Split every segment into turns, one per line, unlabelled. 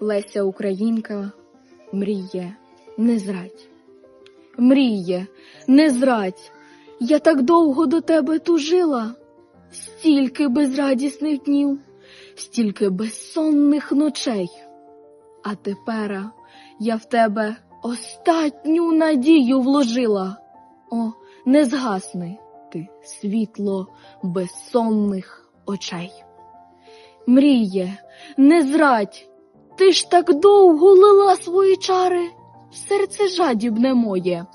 Леся Українка мріє, не зрадь. Мріє, не зрадь. Я так довго до тебе тужила, стільки безрадісних днів, стільки безсонних ночей. А тепер я в тебе остатню надію вложила. О, не згасни ти світло безсонних очей. Мріє, не зрадь, ти ж так довго лила свої чари, серце жадібне моє,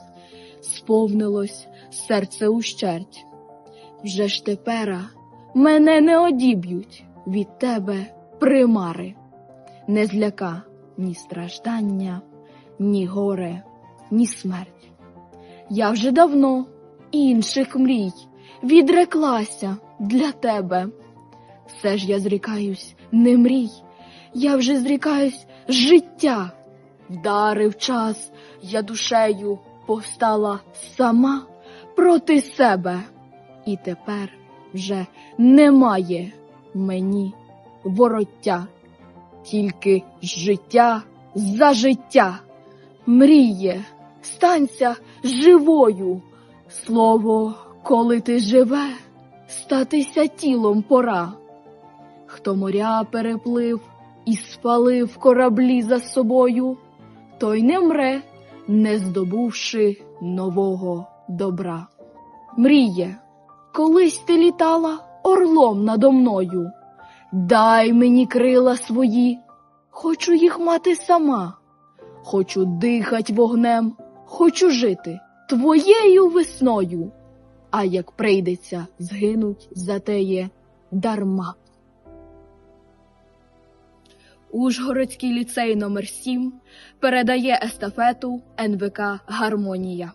сповнилось серце ущерть. Вже ж тепера мене не одіб'ють від тебе примари, не зляка ні страждання, ні горе, ні смерть. Я вже давно інших мрій відреклася для тебе. Все ж я зрікаюсь не мрій, я вже зрікаюсь життя. Вдарив час, я душею повстала сама проти себе, і тепер вже немає мені вороття, тільки життя за життя. Мріє, станься живою. Слово, коли ти живе, статися тілом пора. Хто моря переплив і спалив кораблі за собою, той не мре, не здобувши нового добра. Мріє, колись ти літала орлом надо мною. Дай мені крила свої, хочу їх мати сама, хочу дихать вогнем, хочу жити твоєю весною. А як прийдеться, згинуть затеє дарма. Ужгородський ліцей номер 7 передає естафету НВК Гармонія.